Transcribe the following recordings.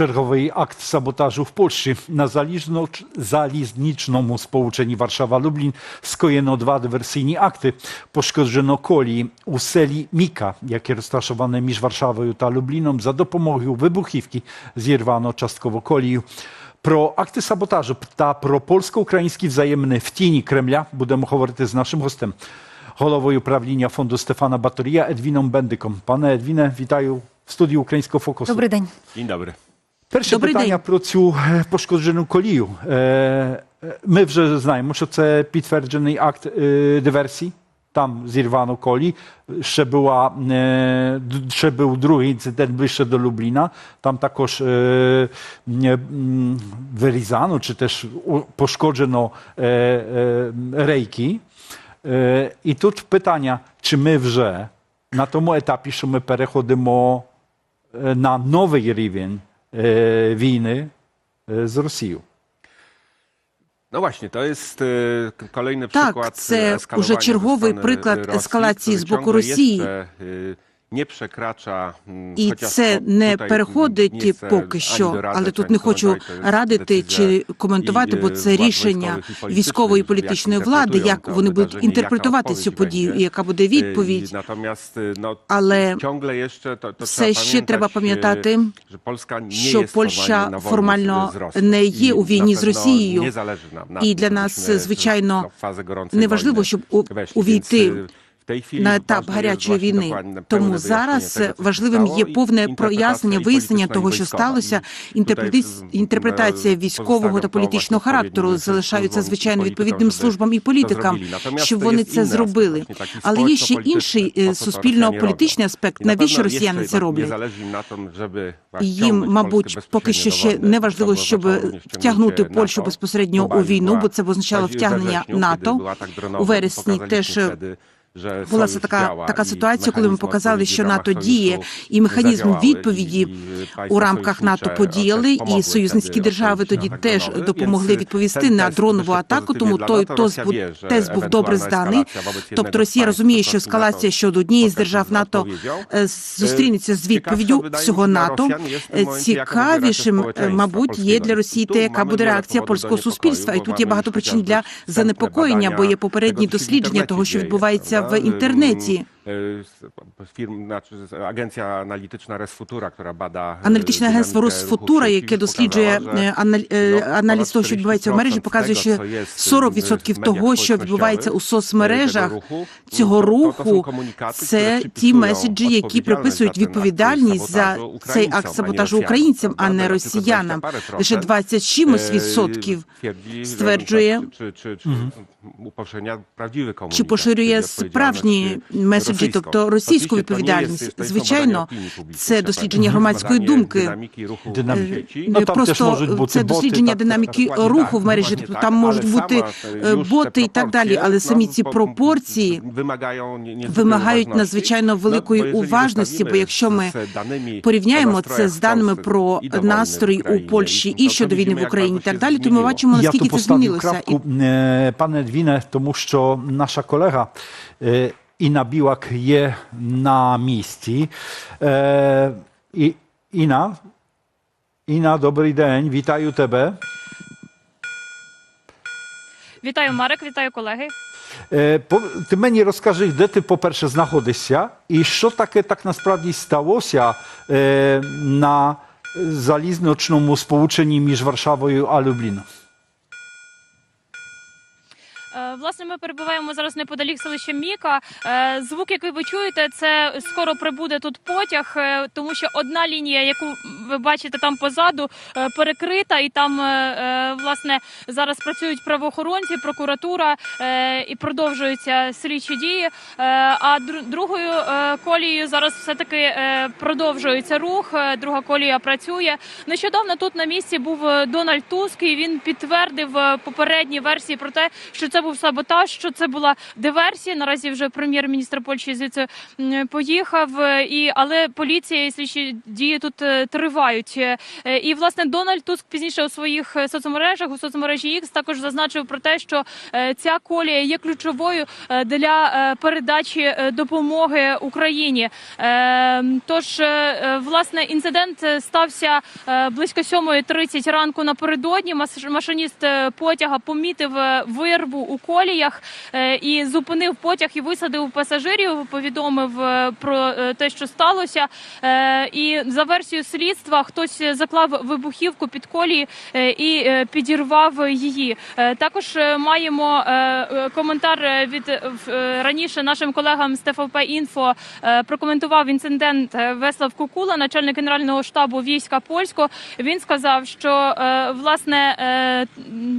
Черговий акт саботажу в Польщі на залізнич- залізничному сполученні Варшава-Люблін скоєно два диверсійні акти. Пошкоджено колії у селі Міка, яке розташоване між Варшавою та Любліном. За допомогою вибухівки зірвано частково колію. Про акти саботажу та про польсько-українські взаємини в тіні Кремля будемо говорити з нашим гостем, головою правління фонду Стефана Баторія Едвіном Бендиком. Пане Едвіне, вітаю в студії Українського фокусу. Добрий день. Dzień dobry. Перше Добрий питання день. про цю е, пошкоджену колію. Е, е, Ми вже знаємо, що це підтверджений акт е, диверсії. Там зірвано колії. Ще, була, е, д- ще був другий інцидент ближче до Любліна. Там також е, м, м, вирізано чи теж у- пошкоджено е, е, рейки. Е, І тут питання, чи ми вже на тому етапі, що ми переходимо е, на новий рівень е, z Rosją. No właśnie, to jest e, kolejny przykład це e, eskalowania уже черговий приклад Rosji, ескалації з боку Росії. І це не переходить поки що, але тут не хочу радити чи коментувати, бо е, це рішення військової і політичної влади, як вони будуть інтерпретувати цю подію, і яка буде відповідь. Natomiast e, Але все ще треба пам'ятати, що Польща формально не є у війні з Росією. І для нас, звичайно, fazę неважливо, щоб увійти На етап гарячої війни. Тому зараз важливим є повне прояснення, вияснення того, що сталося. Інтерпретація військового та політичного характеру залишаються звичайно відповідним службам і політикам, щоб вони це зробили. Але є ще інший е, суспільно-політичний аспект, навіщо росіяни це роблять. їм, мабуть, поки що ще не важливо, щоб втягнути Польщу безпосередньо у війну, бо це б означало втягнення НАТО. У вересні теж була це така, така ситуація, коли ми показали, що НАТО діє, і механізм відповіді у рамках НАТО подіяли, і союзницькі держави тоді теж допомогли відповісти на дронову атаку. Тому той тест Rosja був добре зданий. Тобто Росія розуміє, що ескалація щодо однієї з держав НАТО е, зустрінеться з відповіддю всього НАТО. Е, Цікавішим, е, мабуть, є для Росії те, яка буде реакція польського суспільства. І тут є багато причин для занепокоєння, бо є попередні дослідження того, що відбувається в інтернеті. Y, Firm, znaczy agencja analityczna Resfutura, która bada Аналітичне агентство Росфутура, яке досліджує аналіз того, що відбувається в мережі, показує, що co jest 40% того, що відбувається у соцмережах, цього руху, це ті меседжі, які приписують відповідальність за цей акт саботажу українцям, а не росіянам. Лише parę 20 чимось відсотків стверджує, чи, поширює справжні меседжі, rosyjską. тобто російську відповідальність. Звичайно, це дослідження громадської думки. Ну, Просто це дослідження динаміки руху в мережі. dokładnie Тобто tak, там можуть бути е, боти і так далі, але самі ці пропорції вимагають надзвичайно Ну, великої уважності, бо якщо ми даними порівняємо це з даними про настрої у Польщі і щодо війни в Україні і так далі, то ми бачимо, наскільки це змінилося. E, panie Edwinę, тому що наша колега е, Інна Білак є на місці. Е, і, Інна, Інна, добрий день, вітаю тебе. Вітаю, Марек, вітаю, колеги. Е, по- Ти мені розкажи, де ти, по-перше, знаходишся, і що таке так насправді сталося е, на залізничному сполученні між Варшавою а Любліном? Власне, ми перебуваємо зараз неподалік селища Міка. Е, Звук, який ви чуєте, це скоро прибуде тут потяг, е, тому що одна лінія, яку ви бачите там позаду, е, перекрита, і там власне зараз працюють правоохоронці, прокуратура і продовжуються слідчі дії. А другою колією зараз все таки продовжується рух. Друга колія працює. Нещодавно тут на місці був Дональд Туск, і він підтвердив попередні версії про те, що це був саботаж, що це була диверсія. Наразі вже прем'єр-міністр Польщі звідси поїхав. І але поліція і слідчі дії тут е, тривають. Е, І власне Дональд Туск пізніше у своїх е, соцмережах у соцмережі X також зазначив про те, що ця колія є ключовою для передачі допомоги Україні. Тож, власне, інцидент стався близько 7.30 ранку напередодні. Машиніст потяга помітив вирву у коліях е, і зупинив потяг і висадив пасажирів. Повідомив е, про е, те, що сталося. І за версією слідства хтось заклав вибухівку під колії і підірвав її. Також маємо коментар від раніше нашим колегам з ТФП Інфо прокоментував інцидент Веслав Кукула, начальник генерального штабу війська польського. Він сказав, що власне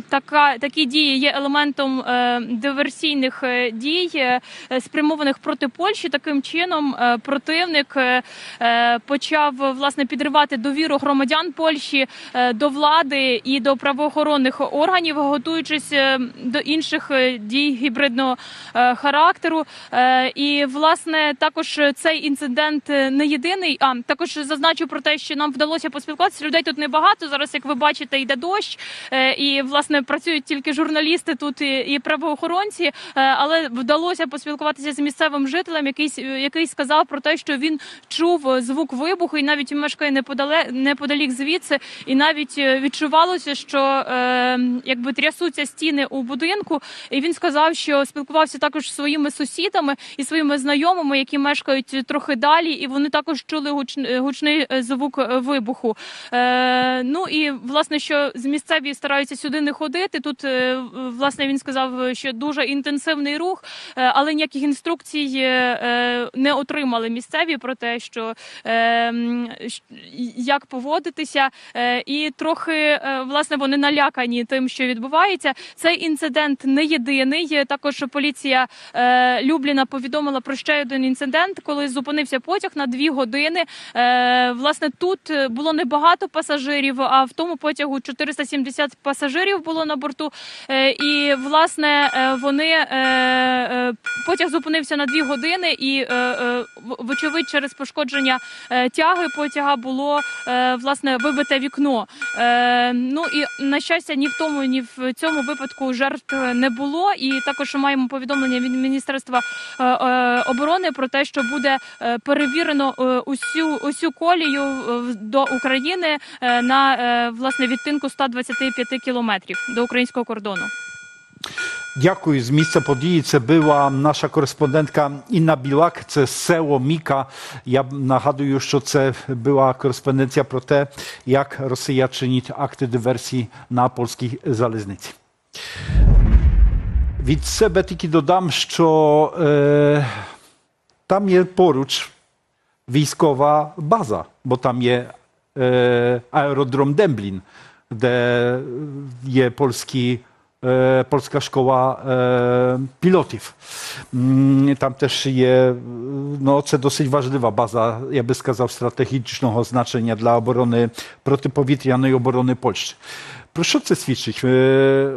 така такі дії є елементом диверсійних е, дій, е, спрямованих проти Польщі. Таким чином е, противник е, е, почав власне підривати довіру громадян Польщі е, до влади і до правоохоронних органів, готуючись е, до інших е, дій гібридного е, характеру. Е, І власне також цей інцидент е, не єдиний. А також зазначу про те, що нам вдалося поспілкуватися. Людей тут небагато. Зараз, як ви бачите, йде дощ, е, і власне працюють тільки журналісти тут і, і правоохоронці. Е, Але вдалося поспілкуватися з місцевим жителем, який, який сказав про те, що він чув е, звук вибуху, і навіть мешкає неподале неподалік звідси, і навіть е, відчувалося, що е, якби трясуться стіни у будинку. І він сказав, що спілкувався також зі своїми сусідами і своїми знайомими, які мешкають трохи далі, і вони також чули гуч- гучний е, звук е, вибуху. Е, ну і власне, що з місцеві стараються сюди не ходити. Тут е, власне він сказав, що дуже інтенсивний рух, е, але ніяких інструкцій е, е, не отримали місцеві про те, що е, як поводитися, Е, і трохи е, власне вони налякані тим, що відбувається. Цей інцидент не єдиний. Е, Також поліція е, Любліна повідомила про ще один інцидент, коли зупинився потяг на дві години. Е, власне, тут е, було небагато пасажирів, а в тому потягу 470 пасажирів було на борту. Е, і власне е, вони е, е, потяг зупинився на дві години, і вочевидь, через пошкодження тяги потяга було власне вибите вікно. Ну і на щастя, ні в тому, ні в цьому випадку жертв не було. І також маємо повідомлення від міністерства оборони про те, що буде перевірено усю усю колію до України на власне відтинку 125 кілометрів до українського кордону. Дякую. З місця події це була наша кореспондентка Інна Білак, це село Міка. Я нагадую, що це була кореспонденція про те, як Росія чинить акти диверсії на польській залізниці. Від себе тільки додам, що е, там є поруч військова база, бо там є е, аеродром Демблін, де є польські, е, польська школа е, pilotів. М, Там też є, no це досить важлива база, я би сказав, стратегічного значення для оборони протиповітряної оборони Польщі. Про що це свідчить? Е,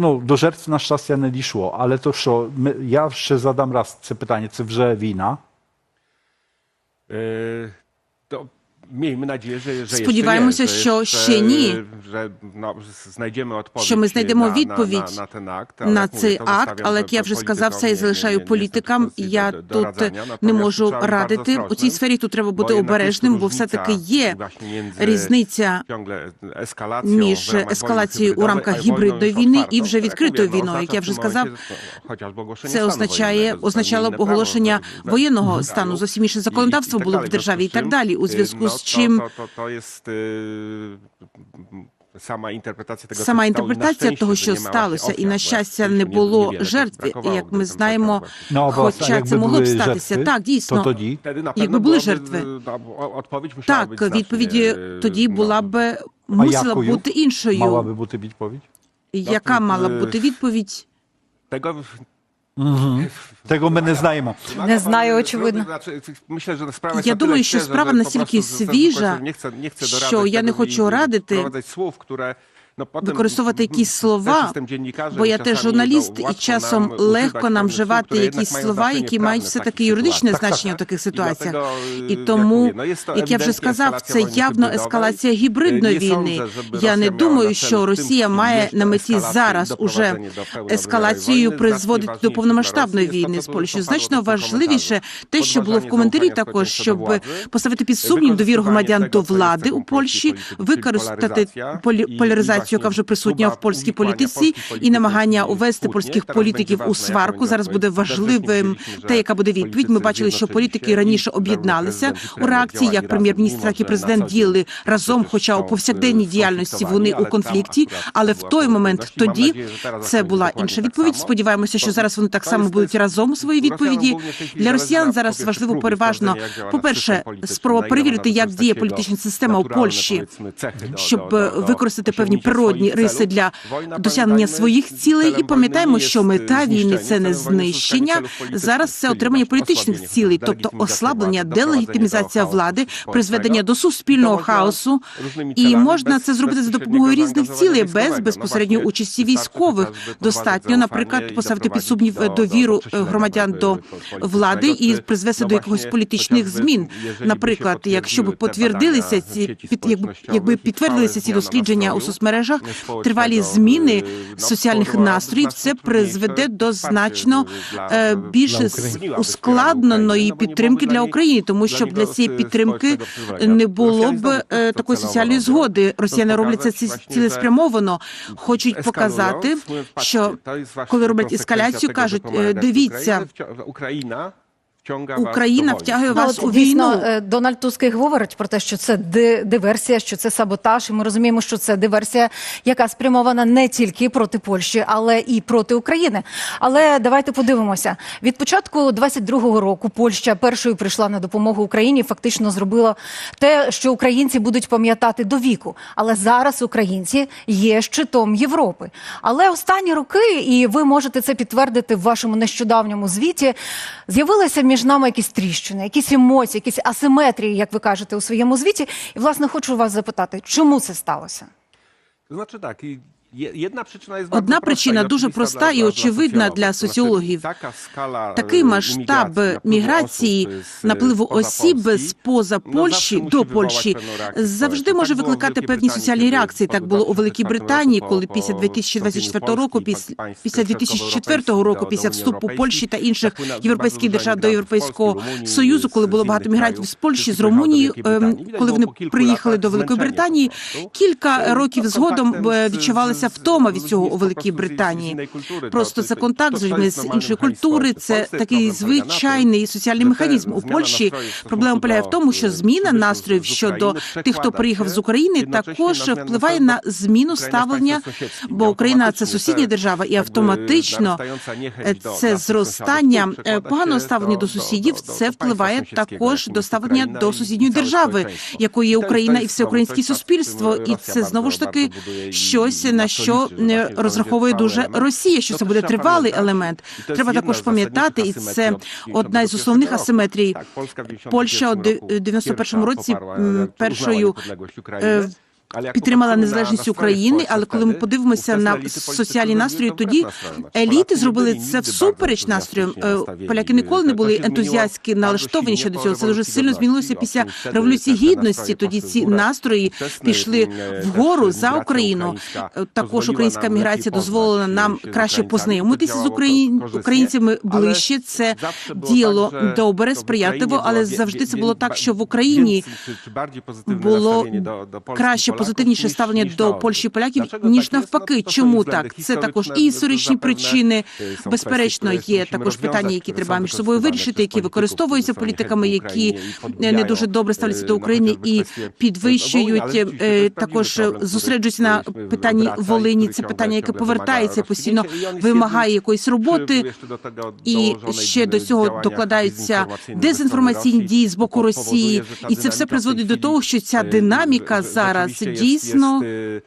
Ну, до жертв на щастя не дійшло, але то що, ми, я ще задам raz це питання, це вже війна? Е, To miejmy nadzieję, że, że Сподіваємося, nie, що ще ні. Że no, Що ми знайдемо відповідь akt, ale на jak mówię, цей акт, але як я вже сказав, це nie- залишаю політикам. Я тут не можу радити. У цій сфері тут треба бути обережним, бо różnica все-таки є різниця між ескалацією у рамках гібридної війни і вже відкритою війною. Як я вже сказав, це означає, означало б оголошення воєнного стану, зовсім інше законодавство було б в державі і так далі. У зв'язку з to- чим to, to, to jest y, sama інтерпретація того, Сама інтерпретація того, що сталося, і на щастя не було жертв. Як ми знаємо, Хоча це могло б статися. Так, дійсно. тоді Якби були жертви. так, відповіді тоді була б мусила бути іншою. мала би бути відповідь? Яка мала б бути відповідь? Tego, ми не знаємо. Не знаю, очевидно. Znaczy, myślę, że sprawa jest Я na tyle думаю, що świeża, справа że po настільки prostu ze- ze- свіжа, використовувати якісь слова, бо я теж журналіст, і часом легко нам вживати якісь слова, які мають все таки юридичне значення в таких ситуаціях. І тому, як я вже сказав, це явно ескалація гібридної війни. Я не думаю, що Росія має на меті зараз уже ескалацію призводити до повномасштабної війни з Польщею. Значно важливіше те, що було в коментарі, також щоб поставити під сумнів довіру громадян до влади у Польщі, використати поляризацію яка вже присутня в польській політиці, і намагання увести польських політиків у сварку зараз буде важливим. Те, яка буде відповідь. Ми бачили, що політики раніше об'єдналися у реакції, як прем'єр-міністр, так і президент діяли разом, хоча у повсякденній діяльності вони у конфлікті. Але в той момент тоді це була інша відповідь. Сподіваємося, що зараз вони так само будуть разом у своїй відповіді. Для росіян зараз важливо переважно по перше, спроба перевірити, як діє політична система у Польщі, щоб використати певні природні природні риси для досягнення своїх цілей. І пам'ятаємо, що мета війни це не знищення. Зараз це отримання політичних цілей, тобто ослаблення, делегітимізація влади, призведення до суспільного хаосу. І можна це зробити за допомогою різних цілей без безпосередньої участі військових. Достатньо, наприклад, поставити під сумнів довіру громадян до влади і призвести до якогось політичних змін. Наприклад, якщо б підтвердилися ці під якби, якби підтвердилися ці дослідження у соцмережах соцмережах, тривалі зміни соціальних настроїв. Це призведе до значно е, більш ускладненої підтримки для України, тому що для цієї підтримки не було б е, такої соціальної згоди. Росіяни роблять це цілеспрямовано. Хочуть показати, що коли роблять ескаляцію, кажуть: е, дивіться, Україна Україна втягує вас у війну. Е, Дональд Туск говорить про те, що це диверсія, що це саботаж. І Ми розуміємо, що це диверсія, яка спрямована не тільки проти Польщі, але і проти України. Але давайте подивимося від початку 22-го року. Польща першою прийшла на допомогу Україні. Фактично зробила те, що українці будуть пам'ятати до віку. Але зараз українці є щитом Європи. Але останні роки, і ви можете це підтвердити в вашому нещодавньому звіті. З'явилася між між нами якісь тріщини, якісь емоції, якісь асиметрії, як ви кажете у своєму звіті. І власне хочу вас запитати, чому це сталося? Значить так і Одна причина дуже проста і очевидна для соціологів. Такий масштаб міграції напливу осіб з поза Польщі до Польщі завжди може викликати певні соціальні реакції. Так було у Великій Британії, коли після 2024 року, після 2004 року, після вступу Польщі та інших європейських держав до європейського союзу, коли було багато мігрантів з Польщі з Румунії, ем, коли вони приїхали до Великої Британії, кілька років згодом е, відчувалися почалася втома від цього у Великій Британії. Просто це контакт з людьми з іншої культури. Це такий звичайний соціальний механізм у Польщі. Проблема полягає в тому, що зміна настроїв щодо тих, хто приїхав з України, також впливає на зміну ставлення, бо Україна це сусідня держава, і автоматично е, це зростання е, поганого ставлення до сусідів. Це впливає також до ставлення до сусідньої держави, якою є Україна і всеукраїнське суспільство, і це знову ж таки щось на на що розраховує дуже Росія, що це буде тривалий елемент. Треба також пам'ятати, і це одна із основних асиметрій. Польща у 91-му році першою підтримала незалежність України. Але коли ми подивимося на соціальні настрої, тоді еліти зробили це всупереч настроям. Е, поляки ніколи не були ентузіастськи налаштовані щодо цього. Це дуже сильно змінилося після революції гідності. Тоді ці настрої пішли вгору за Україну. Е, також українська міграція дозволила нам краще познайомитися з українцями ближче. Це діло добре, сприятливо, але завжди це було так, що в Україні було краще Тобто позитивніше ставлення до Польщі поляків ніж навпаки. Чому так? Це також і історичні причини. Безперечно, є також питання, які треба між собою вирішити, які використовуються політиками, які не дуже добре ставляться до України і підвищують е, також зосереджуються на питанні Волині. Це питання, яке повертається постійно, вимагає якоїсь роботи. і ще до цього докладаються дезінформаційні дії з боку Росії, і це все призводить до того, що ця динаміка зараз дійсно е,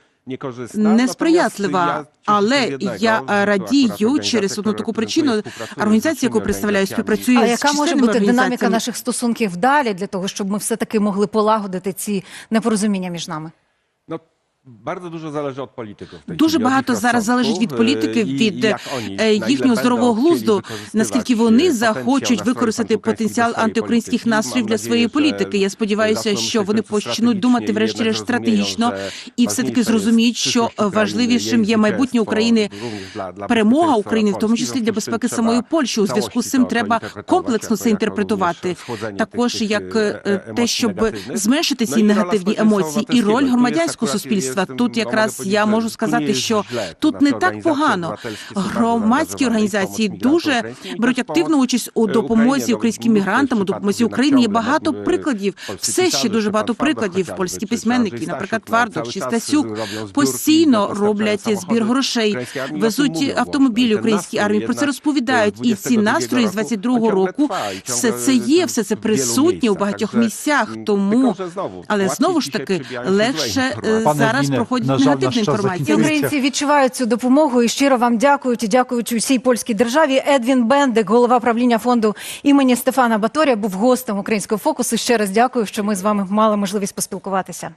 несприятлива. Але я радію через одну таку причину. Організація, яку представляю, співпрацює А з яка може бути динаміка наших стосунків далі для того, щоб ми все таки могли полагодити ці непорозуміння між нами? Bardzo dużo zależy od polityków. Дуже багато зараз залежить від політиків, і від е, їхнього здорового глузду, наскільки e, вони potencjał захочуть використати потенціал swojej антиукраїнських polityki. настроїв для своєї політики. Я że сподіваюся, що вони почнуть думати strategicznie i врешті-решт стратегічно że і все таки зрозуміють, що важливішим є майбутнє України, перемога bezpieczeństwa України, в тому Polski. числі W для związku z tym безпеки trzeba самої Польщі. У зв'язку з цим треба interpretować комплексно це інтерпретувати, також як e, е, те, щоб зменшити ці негативні емоції, і роль громадянського akurat- суспільства. Тут якраз я можу сказати, що тут не так погано. Громадські організації дуже беруть активну участь у допомозі українським мігрантам, у допомозі Україні. Є багато прикладів. Все ще дуже багато прикладів. Польські письменники, наприклад, Твардок чи Стасюк, постійно роблять збір грошей, везуть автомобілі українській армії. Про це розповідають. І ці настрої з 22 22-го року все це є, все це присутнє у багатьох місцях. Тому але знову ж таки легше е, зараз Альбіне, проходить на жаль, негативна інформація. Українці відчувають цю допомогу і щиро вам дякують і дякують усій польській державі. Едвін Бендик, голова правління фонду імені Стефана Баторія, був гостем українського фокусу. Ще раз дякую, що ми з вами мали можливість поспілкуватися.